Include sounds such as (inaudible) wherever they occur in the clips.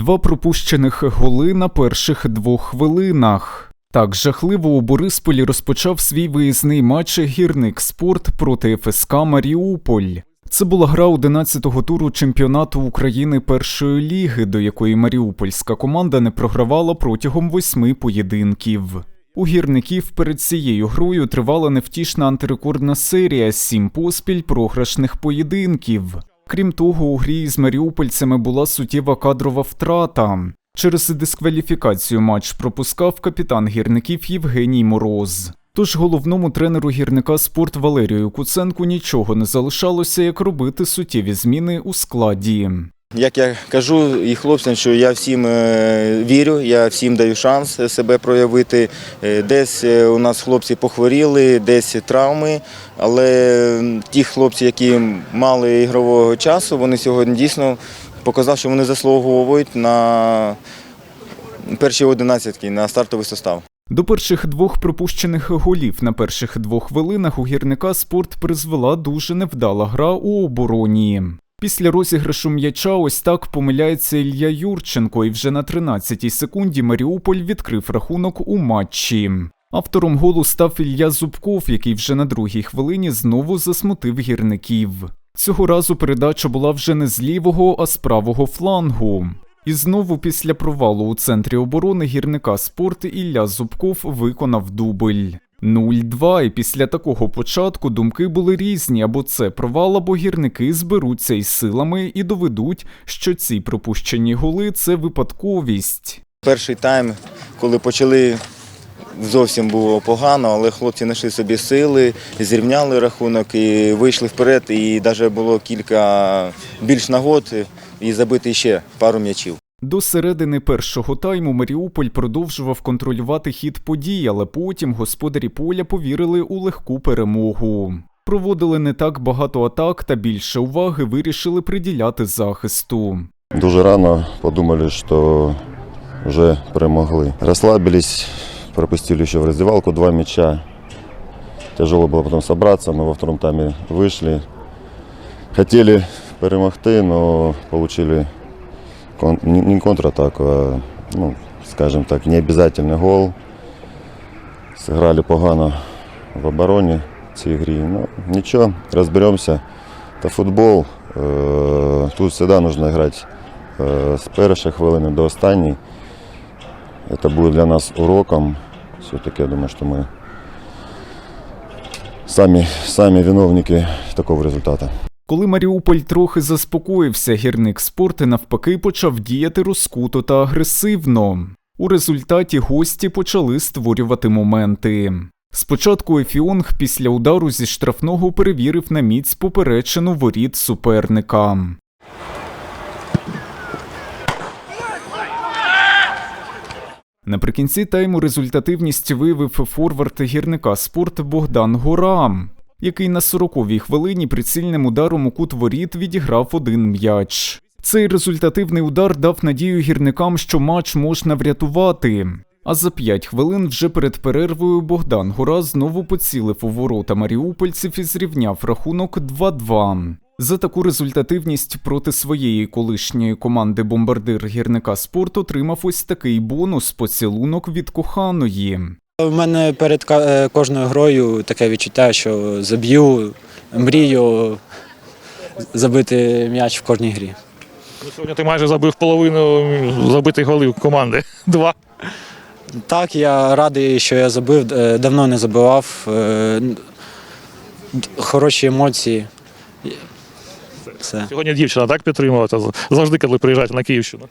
Два пропущених голи на перших двох хвилинах. Так жахливо у Борисполі розпочав свій виїзний матч гірник спорт проти ФСК Маріуполь. Це була гра 11-го туру чемпіонату України першої ліги, до якої маріупольська команда не програвала протягом восьми поєдинків. У гірників перед цією грою тривала невтішна антирекордна серія сім поспіль програшних поєдинків. Крім того, у грі з маріупольцями була суттєва кадрова втрата. Через дискваліфікацію матч пропускав капітан гірників Євгеній Мороз. Тож головному тренеру гірника спорт Валерію Куценку нічого не залишалося, як робити суттєві зміни у складі. Як я кажу і хлопцям, що я всім е, вірю, я всім даю шанс себе проявити. Е, Десь е, у нас хлопці похворіли, десь травми, але ті хлопці, які мали ігрового часу, вони сьогодні дійсно показали, що вони заслуговують на перші одинадцятки, на стартовий состав. До перших двох пропущених голів на перших двох хвилинах у гірника спорт призвела дуже невдала гра у обороні. Після розіграшу м'яча ось так помиляється Ілля Юрченко, і вже на 13-й секунді Маріуполь відкрив рахунок у матчі. Автором голу став Ілля Зубков, який вже на другій хвилині знову засмутив гірників. Цього разу передача була вже не з лівого, а з правого флангу. І знову після провалу у центрі оборони гірника спорт Ілля Зубков виконав дубль. 0-2, і після такого початку думки були різні, або це провал, або гірники зберуться із силами і доведуть, що ці пропущені голи це випадковість. Перший тайм, коли почали, зовсім було погано, але хлопці знайшли собі сили, зрівняли рахунок і вийшли вперед. І навіть було кілька більш нагод і забити ще пару м'ячів. До середини першого тайму Маріуполь продовжував контролювати хід подій, але потім господарі поля повірили у легку перемогу. Проводили не так багато атак та більше уваги вирішили приділяти захисту. Дуже рано подумали, что уже перемогли. Расслабились, пропустили еще в раздевалку два мяча. Тяжело было потом собраться, мы во втором тайме вышли. Хотели перемогти, но получили не контратаку, а, ну, скажем так, необязательный гол. Сыграли погано в обороні в цій грі. Ну, нічого, розберемося. Та футбол. Е, Тут завжди потрібно грати е, з першої хвилини до останньої. Це буде для нас уроком. Все-таки я думаю, що ми самі, самі виновники такого результату. Коли Маріуполь трохи заспокоївся, гірник спорти навпаки почав діяти розкуто та агресивно. У результаті гості почали створювати моменти. Спочатку Ефіонг після удару зі штрафного перевірив на міць поперечину воріт суперника. Наприкінці тайму результативність виявив форвард гірника спорт Богдан Гора, який на 40-й хвилині прицільним ударом у кут воріт відіграв один м'яч. Цей результативний удар дав надію гірникам, що матч можна врятувати. А за 5 хвилин вже перед перервою Богдан Гора знову поцілив у ворота маріупольців і зрівняв рахунок 2-2. За таку результативність проти своєї колишньої команди бомбардир гірника спорт отримав ось такий бонус поцілунок від коханої. У мене перед е, кожною грою таке відчуття, що заб'ю, мрію забити м'яч в кожній грі. Ну, Сьогодні ти майже забив половину забитих голів команди. (laughs) Два. Так, я радий, що я забив, е, давно не забивав. е, Хороші емоції. Все. Сьогодні дівчина так підтримувала та завжди, коли приїжджаєте на Київщину.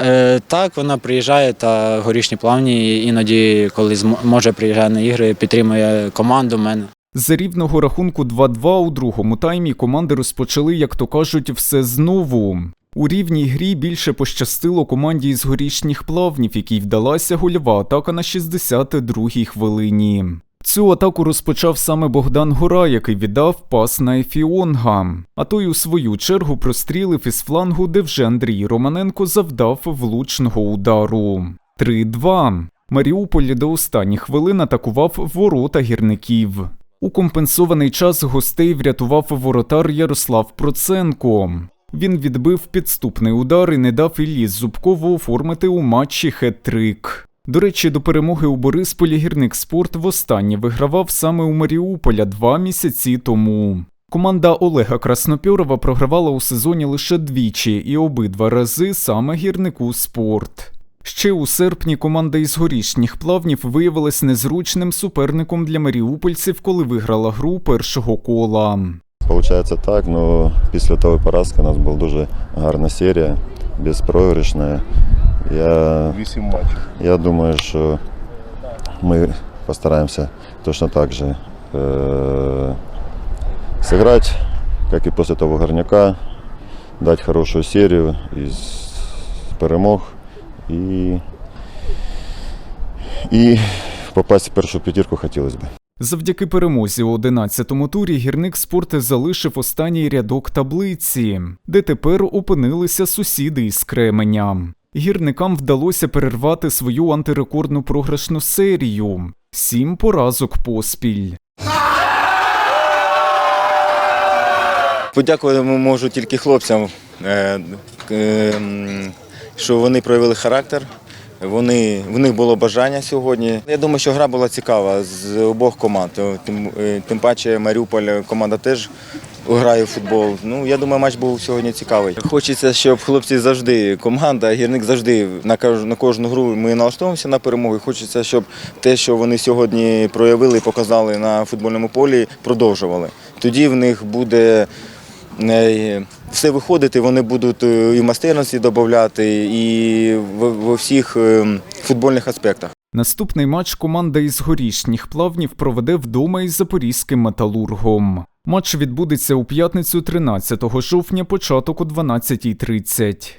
Е, Так, вона приїжджає та горішні плавні, іноді, коли може приїжджає на ігри, підтримує команду мене. За рівного рахунку 2-2 у другому таймі команди розпочали, як то кажуть, все знову. У рівній грі більше пощастило команді із горішніх плавнів, якій вдалася гольова атака на 62-й хвилині. Цю атаку розпочав саме Богдан Гора, який віддав пас на Ефіонга. А той у свою чергу прострілив із флангу, де вже Андрій Романенко завдав влучного удару. 3-2. Маріуполь до останніх хвилин атакував ворота гірників. У компенсований час гостей врятував воротар Ярослав Проценко. Він відбив підступний удар і не дав Іллі Зубкову оформити у матчі хет-трик. До речі, до перемоги у Борисполі гірник спорт востаннє вигравав саме у Маріуполя два місяці тому. Команда Олега Краснопьорова програвала у сезоні лише двічі і обидва рази саме гірнику спорт. Ще у серпні команда із горішніх плавнів виявилась незручним суперником для маріупольців, коли виграла гру першого кола. Получається так, но після того поразки у нас була дуже гарна серія, безпроіграшна. Я, Вісім матчів. я думаю, що ми постараємося точно так же э, сыграть, как и после того горняка, дать хорошую серию из перемог и, и попасть в першу п'ятірку хотілося б. Завдяки перемозі у 11-му турі гірник спорт залишив останній рядок таблиці, де тепер опинилися сусіди із Кременя. Гірникам вдалося перервати свою антирекордну програшну серію сім поразок поспіль. Подякувати можу тільки хлопцям, е, е, м, що вони проявили характер. Вони, в них було бажання сьогодні. Я думаю, що гра була цікава з обох команд. Тим, е, тим паче Маріуполь команда теж грає в футбол. Ну, я думаю, матч був сьогодні цікавий. Хочеться, щоб хлопці завжди, команда, гірник завжди на кожну, гру ми налаштовуємося на перемогу. Хочеться, щоб те, що вони сьогодні проявили показали на футбольному полі, продовжували. Тоді в них буде е, все виходити, вони будуть е, і майстерності додати, і в, всіх е, футбольних аспектах. Наступний матч команда із горішніх плавнів проведе вдома із запорізьким металургом. Матч відбудеться у п'ятницю 13 жовтня, початок о 12.30.